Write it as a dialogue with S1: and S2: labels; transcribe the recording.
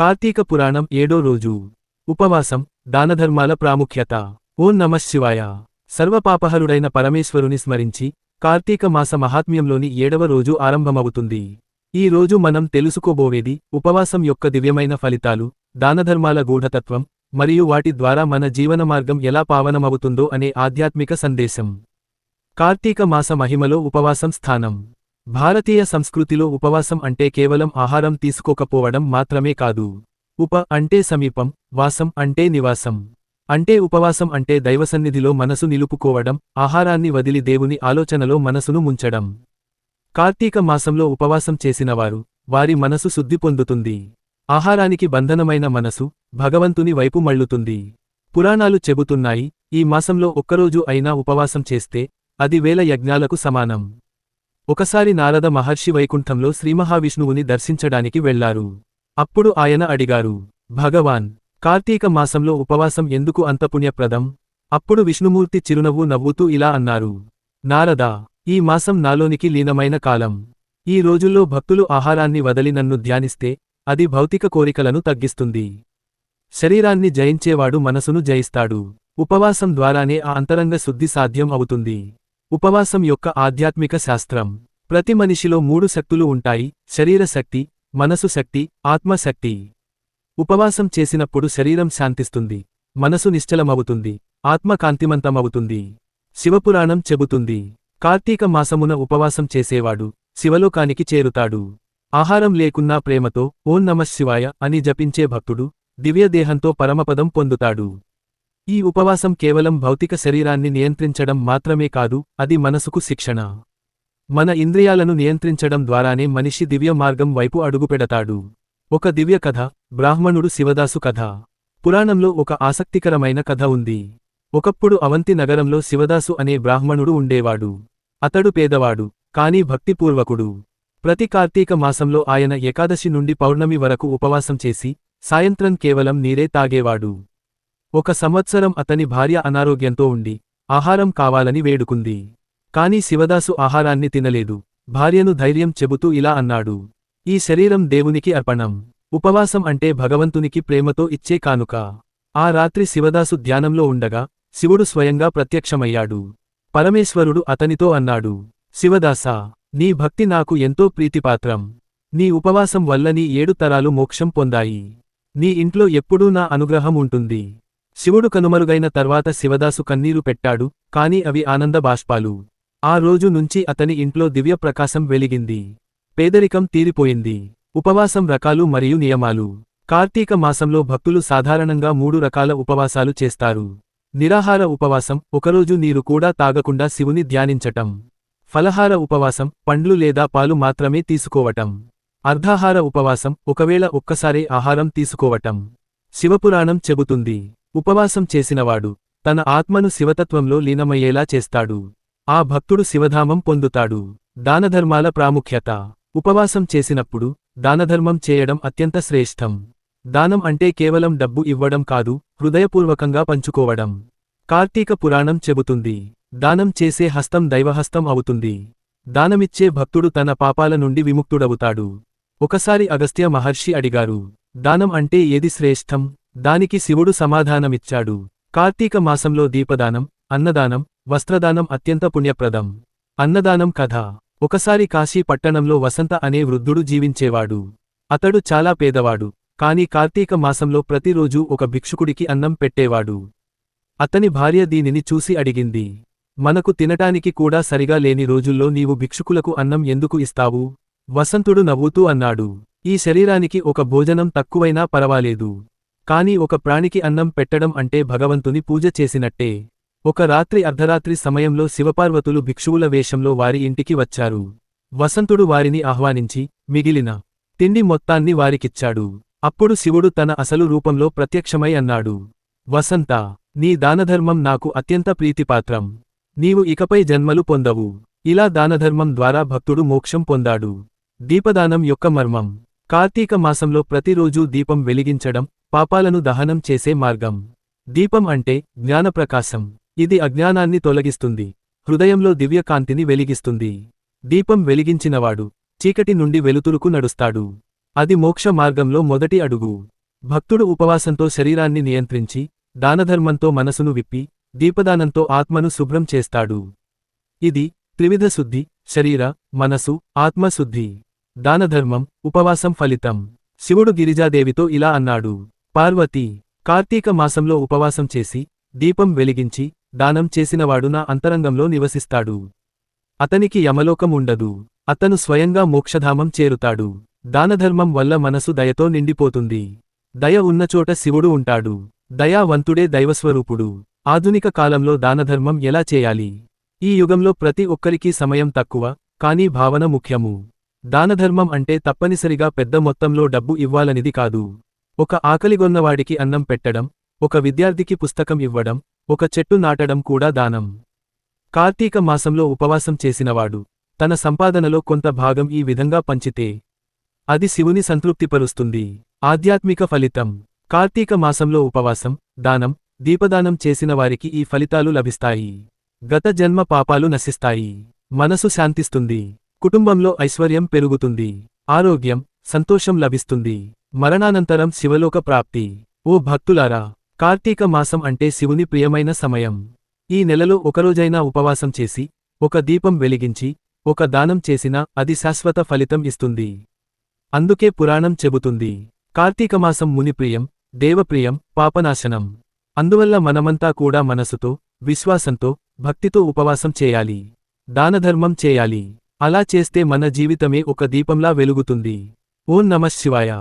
S1: కార్తీక పురాణం ఏడో రోజు. ఉపవాసం దానధర్మాల ప్రాముఖ్యత. ఓం నమశివాయ సర్వపాపహరుడైన పరమేశ్వరుని స్మరించి కార్తీక మాస మహాత్మ్యంలోని ఏడవ రోజు ఆరంభమవుతుంది. ఈ రోజు మనం తెలుసుకోబోవేది ఉపవాసం యొక్క దివ్యమైన ఫలితాలు దానధర్మాల గూఢతత్వం మరియు వాటి ద్వారా మన జీవన మార్గం ఎలా పావనమవుతుందో అనే ఆధ్యాత్మిక సందేశం. కార్తీక మాస మహిమలో ఉపవాసం స్థానం. భారతీయ సంస్కృతిలో ఉపవాసం అంటే కేవలం ఆహారం తీసుకోకపోవడం మాత్రమే కాదు. ఉప అంటే సమీపం వాసం అంటే నివాసం. అంటే ఉపవాసం అంటే దైవసన్నిధిలో మనసు నిలుపుకోవడం ఆహారాన్ని వదిలి దేవుని ఆలోచనలో మనసును ముంచడం. కార్తీక మాసంలో ఉపవాసం చేసినవారు వారి మనసు శుద్ధి పొందుతుంది. ఆహారానికి బంధనమైన మనసు భగవంతుని వైపు మళ్ళుతుంది. పురాణాలు చెబుతున్నాయి ఈ మాసంలో ఒక్కరోజు అయినా ఉపవాసం చేస్తే అది వేల యజ్ఞాలకు సమానం. ఒకసారి నారద మహర్షి వైకుంఠంలో శ్రీమహావిష్ణువుని దర్శించడానికి వెళ్ళారు అప్పుడు ఆయన అడిగారు భగవాన్ కార్తీక మాసంలో ఉపవాసం ఎందుకు అంత పుణ్యప్రదం? అప్పుడు విష్ణుమూర్తి చిరునవ్వు నవ్వుతూ ఇలా అన్నారు నారద ఈ మాసం నాలోనికి లీనమైన కాలం. ఈ రోజుల్లో భక్తులు ఆహారాన్ని వదలి నన్ను ధ్యానిస్తే అది భౌతిక కోరికలను తగ్గిస్తుంది. శరీరాన్ని జయించేవాడు మనసును జయిస్తాడు. ఉపవాసం ద్వారానే ఆ అంతరంగ శుద్ధి సాధ్యం అవుతుంది. ఉపవాసం యొక్క ఆధ్యాత్మిక శాస్త్రం. ప్రతి మనిషిలో మూడు శక్తులు ఉంటాయి శరీర శక్తి మనసు శక్తి ఆత్మశక్తి ఉపవాసం చేసినప్పుడు శరీరం శాంతిస్తుంది మనసు నిశ్చలమవుతుంది ఆత్మ కాంతిమంతమవుతుంది. శివపురాణం చెబుతుంది కార్తీక మాసమున ఉపవాసం చేసేవాడు శివలోకానికి చేరుతాడు. ఆహారం లేకున్నా ప్రేమతో ఓం నమశివాయ అని జపించే భక్తుడు దివ్యదేహంతో పరమపదం పొందుతాడు. ఈ ఉపవాసం కేవలం భౌతిక శరీరాన్ని నియంత్రించడం మాత్రమే కాదు అది మనసుకు శిక్షణ. మన ఇంద్రియాలను నియంత్రించడం ద్వారానే మనిషి దివ్య మార్గం వైపు అడుగుపెడతాడు. ఒక దివ్య కథ బ్రాహ్మణుడు శివదాసు కథ. పురాణంలో ఒక ఆసక్తికరమైన కథ ఉంది. ఒకప్పుడు అవంతి నగరంలో శివదాసు అనే బ్రాహ్మణుడు ఉండేవాడు. అతడు పేదవాడు కాని భక్తిపూర్వకుడు. ప్రతి కార్తీక మాసంలో ఆయన ఏకాదశి నుండి పౌర్ణమి వరకు ఉపవాసం చేసి సాయంత్రం కేవలం నీరే తాగేవాడు. ఒక సంవత్సరం అతని భార్య అనారోగ్యంతో ఉండి ఆహారం కావాలని వేడుకుంది. కాని శివదాసు ఆహారాన్ని తినలేదు. భార్యను ధైర్యం చెబుతూ ఇలా అన్నాడు. ఈ శరీరం దేవునికి అర్పణం. ఉపవాసం అంటే భగవంతునికి ప్రేమతో ఇచ్చే కానుక. ఆ రాత్రి శివదాసు ధ్యానంలో ఉండగా శివుడు స్వయంగా ప్రత్యక్షమయ్యాడు. పరమేశ్వరుడు అతనితో అన్నాడు శివదాసా నీ భక్తి నాకు ఎంతో ప్రీతిపాత్రం. నీ ఉపవాసం వల్ల నీ ఏడు తరాలు మోక్షం పొందాయి. నీ ఇంట్లో ఎప్పుడూ నా అనుగ్రహం ఉంటుంది. శివుడు కనుమరుగైన తర్వాత శివదాసు కన్నీరు పెట్టాడు కాని అవి ఆనంద బాష్పాలు. ఆ రోజు నుంచి అతని ఇంట్లో దివ్య ప్రకాశం వెలిగింది. పేదరికం తీరిపోయింది. ఉపవాసం రకాలు మరియు నియమాలు. కార్తీక మాసంలో భక్తులు సాధారణంగా మూడు రకాల ఉపవాసాలు చేస్తారు. నిరాహార ఉపవాసం ఒకరోజు నీరు కూడా తాగకుండా శివుని ధ్యానించటం. ఫలహార ఉపవాసం పండ్లు లేదా పాలు మాత్రమే తీసుకోవటం. అర్ధాహార ఉపవాసం ఒకవేళ ఒక్కసారే ఆహారం తీసుకోవటం. శివపురాణం చెబుతుంది. ఉపవాసం చేసినవాడు తన ఆత్మను శివతత్వంలో లీనమయ్యేలా చేస్తాడు. ఆ భక్తుడు శివధామం పొందుతాడు. దానధర్మాల ప్రాముఖ్యత. ఉపవాసం చేసినప్పుడు దానధర్మం చేయడం అత్యంత శ్రేష్టం. దానం అంటే కేవలం డబ్బు ఇవ్వడం కాదు హృదయపూర్వకంగా పంచుకోవడం. కార్తీక పురాణం చెబుతుంది. దానం చేసే హస్తం దైవహస్తం అవుతుంది. దానమిచ్చే భక్తుడు తన పాపాల నుండి విముక్తుడవుతాడు. ఒకసారి అగస్త్య మహర్షి అడిగారు దానం అంటే ఏది శ్రేష్టం? దానికి శివుడు సమాధానమిచ్చాడు. కార్తీక మాసంలో దీపదానం అన్నదానం వస్త్రదానం అత్యంత పుణ్యప్రదం. అన్నదానం కథ. ఒకసారి కాశీ పట్టణంలో వసంత అనే వృద్ధుడు జీవించేవాడు. అతడు చాలా పేదవాడు కాని కార్తీక మాసంలో ప్రతిరోజూ ఒక భిక్షుకుడికి అన్నం పెట్టేవాడు. అతని భార్య దీనిని చూసి అడిగింది. మనకు తినటానికి కూడా సరిగా లేని రోజుల్లో నీవు భిక్షుకులకు అన్నం ఎందుకు ఇస్తావు? వసంతుడు నవ్వుతూ అన్నాడు. ఈ శరీరానికి ఒక భోజనం తక్కువైనా పరవాలేదు. కాని ఒక ప్రాణికి అన్నం పెట్టడం అంటే భగవంతుని పూజ చేసినట్టే. ఒక రాత్రి అర్ధరాత్రి సమయంలో శివపార్వతులు భిక్షువుల వేషంలో వారి ఇంటికి వచ్చారు. వసంతుడు వారిని ఆహ్వానించి మిగిలిన తిండి మొత్తాన్ని వారికిచ్చాడు. అప్పుడు శివుడు తన అసలు రూపంలో ప్రత్యక్షమై అన్నాడు. వసంత నీ దానధర్మం నాకు అత్యంత ప్రీతిపాత్రం. నీవు ఇకపై జన్మలు పొందవు. ఇలా దానధర్మం ద్వారా భక్తుడు మోక్షం పొందాడు. దీపదానం యొక్క మర్మం. కార్తీక మాసంలో ప్రతిరోజూ దీపం వెలిగించడం పాపాలను దహనం చేసే మార్గం. దీపం అంటే జ్ఞానప్రకాశం. ఇది అజ్ఞానాన్ని తొలగిస్తుంది. హృదయంలో దివ్యకాంతిని వెలిగిస్తుంది. దీపం వెలిగించినవాడు చీకటి నుండి వెలుతురుకు నడుస్తాడు. అది మోక్ష మార్గంలో మొదటి అడుగు. భక్తుడు ఉపవాసంతో శరీరాన్ని నియంత్రించి దానధర్మంతో మనసును విప్పి దీపదానంతో ఆత్మను శుభ్రం చేస్తాడు. ఇది త్రివిధ శుద్ధి శరీర మనసు ఆత్మశుద్ధి దానధర్మం ఉపవాసం ఫలితం. శివుడు గిరిజాదేవితో ఇలా అన్నాడు. పార్వతీ కార్తీక మాసంలో ఉపవాసం చేసి దీపం వెలిగించి దానం చేసినవాడు నా అంతరంగంలో నివసిస్తాడు. అతనికి యమలోకం ఉండదు. అతను స్వయంగా మోక్షధామం చేరుతాడు. దానధర్మం వల్ల మనసు దయతో నిండిపోతుంది. దయ ఉన్నచోట శివుడు ఉంటాడు. దయావంతుడే దైవస్వరూపుడు. ఆధునిక కాలంలో దానధర్మం ఎలా చేయాలి? ఈ యుగంలో ప్రతి ఒక్కరికీ సమయం తక్కువ కానీ భావన ముఖ్యము. దానధర్మం అంటే తప్పనిసరిగా పెద్ద మొత్తంలో డబ్బు ఇవ్వాలనిది కాదు. ఒక ఆకలిగొన్నవాడికి అన్నం పెట్టడం ఒక విద్యార్థికి పుస్తకం ఇవ్వడం ఒక చెట్టు నాటడం కూడా దానం. కార్తీక మాసంలో ఉపవాసం చేసినవాడు తన సంపాదనలో కొంత భాగం ఈ విధంగా పంచితే అది శివుని సంతృప్తిపరుస్తుంది. ఆధ్యాత్మిక ఫలితం. కార్తీక మాసంలో ఉపవాసం దానం దీపదానం చేసిన వారికి ఈ ఫలితాలు లభిస్తాయి. గత జన్మ పాపాలు నశిస్తాయి. మనసు శాంతిస్తుంది. కుటుంబంలో ఐశ్వర్యం పెరుగుతుంది. ఆరోగ్యం సంతోషం లభిస్తుంది. మరణానంతరం శివలోక ప్రాప్తి. ఓ భక్తులారా కార్తీక మాసం అంటే శివుని ప్రియమైన సమయం. ఈ నెలలో ఒకరోజైనా ఉపవాసం చేసి ఒక దీపం వెలిగించి ఒక దానం చేసినా అది శాశ్వత ఫలితం ఇస్తుంది. అందుకే పురాణం చెబుతుంది. కార్తీకమాసం మునిప్రియం దేవప్రియం పాపనాశనం. అందువల్ల మనమంతా కూడా మనసుతో విశ్వాసంతో భక్తితో ఉపవాసం చేయాలి. దానధర్మం చేయాలి. అలా చేస్తే మన జీవితమే ఒక దీపంలా వెలుగుతుంది. ఓం నమః శివాయ.